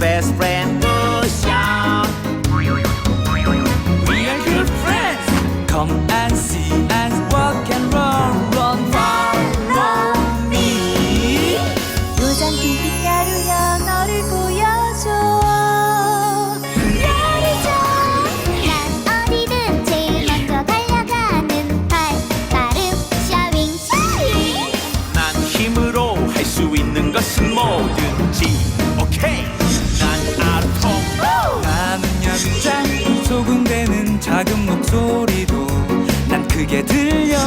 best friend Musha. We are good friends. Come and see and walk and run, run follow me. 요정 김빛가루여 너를 보여줘. 말해줘. 난 어디든 제일 먼저 달려가는 발 빠른 샤윙 샤윙. 난 힘으로 할 수 있는 것은 뭐든지 오케이. 목소리도 난 크게 들려